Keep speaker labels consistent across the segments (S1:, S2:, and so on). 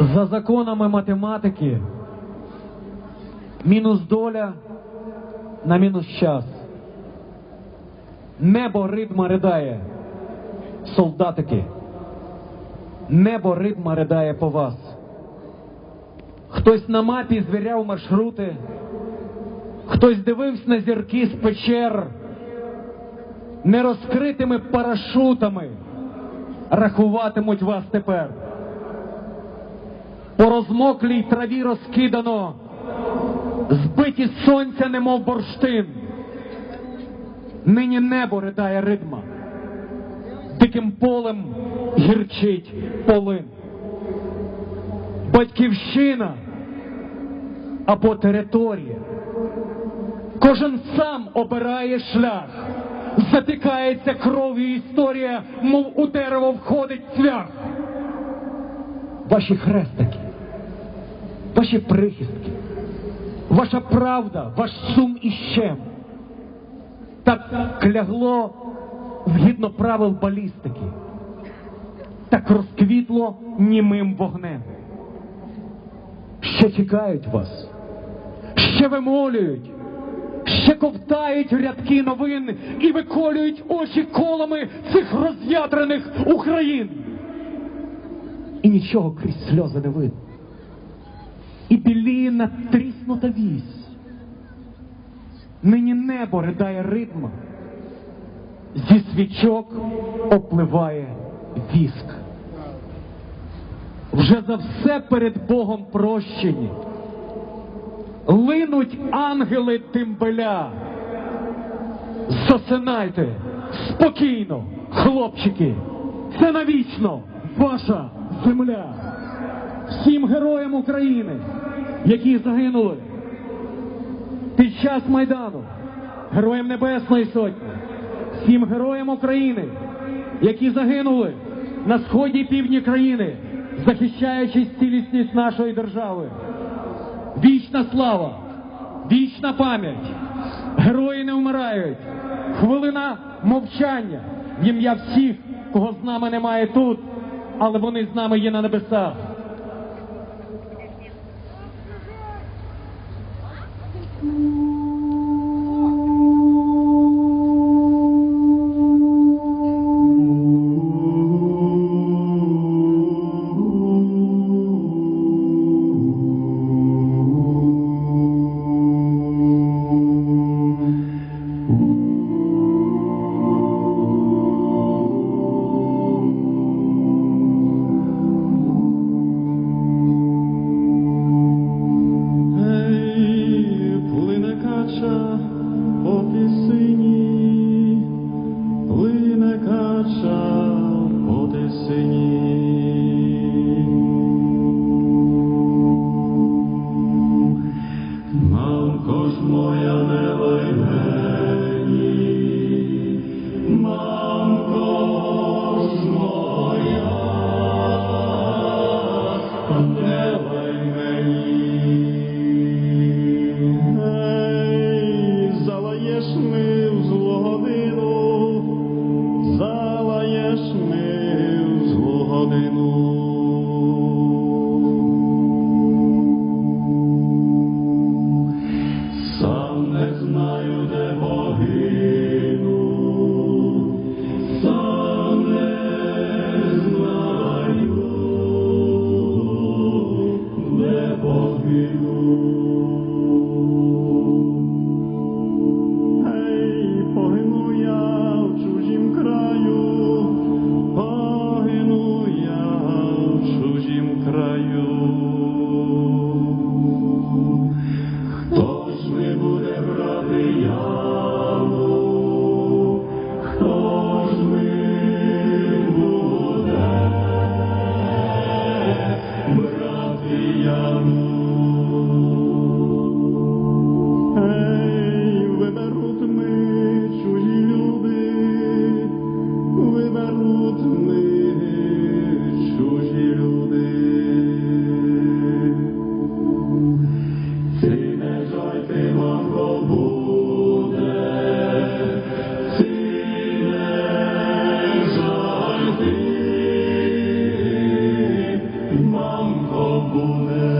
S1: За законами математики, мінус доля на мінус час. Небо ритма ридає, солдатики. Небо ритма ридає по вас. Хтось на мапі звіряв маршрути, хтось дивився на зірки з печер, нерозкритими парашутами рахуватимуть вас тепер. По розмоклій траві розкидано, збиті сонця, немов бурштин. Нині небо ридає ритма, диким полем гірчить полин. Батьківщина або територія. Кожен сам обирає шлях, затикається кров'ю історія, мов у дерево входить цвях. Ваші хрестики, ваші прихистки, ваша правда, ваш сум і щем. Так клягло згідно правил балістики, так розквітло німим вогнем. Ще чекають вас, ще вимолюють, ще ковтають рядки новин і виколюють очі колами цих роз'ятрених Україн. І нічого крізь сльози не видно. І біліє натріснута вісь. Нині небо ридає ритма, зі свічок опливає віск. Вже за все перед Богом прощені. Линуть ангели тимбеля. Засинайте спокійно, хлопчики. Це навічно ваша земля. Всім героям України, які загинули під час Майдану, героям Небесної Сотні, всім героям України, які загинули на сході і півдні країни, захищаючи цілісність нашої держави. Вічна слава, вічна пам'ять. Герої не вмирають. Хвилина мовчання в ім'я всіх, кого з нами немає тут, але вони з нами є на небесах.
S2: Мамко ж моя не
S3: лайне. 不能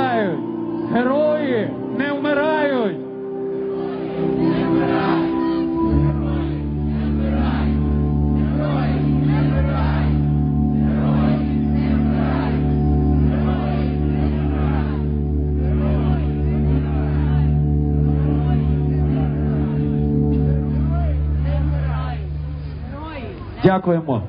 S3: вмирають. Герої не вмирають. Дякуємо.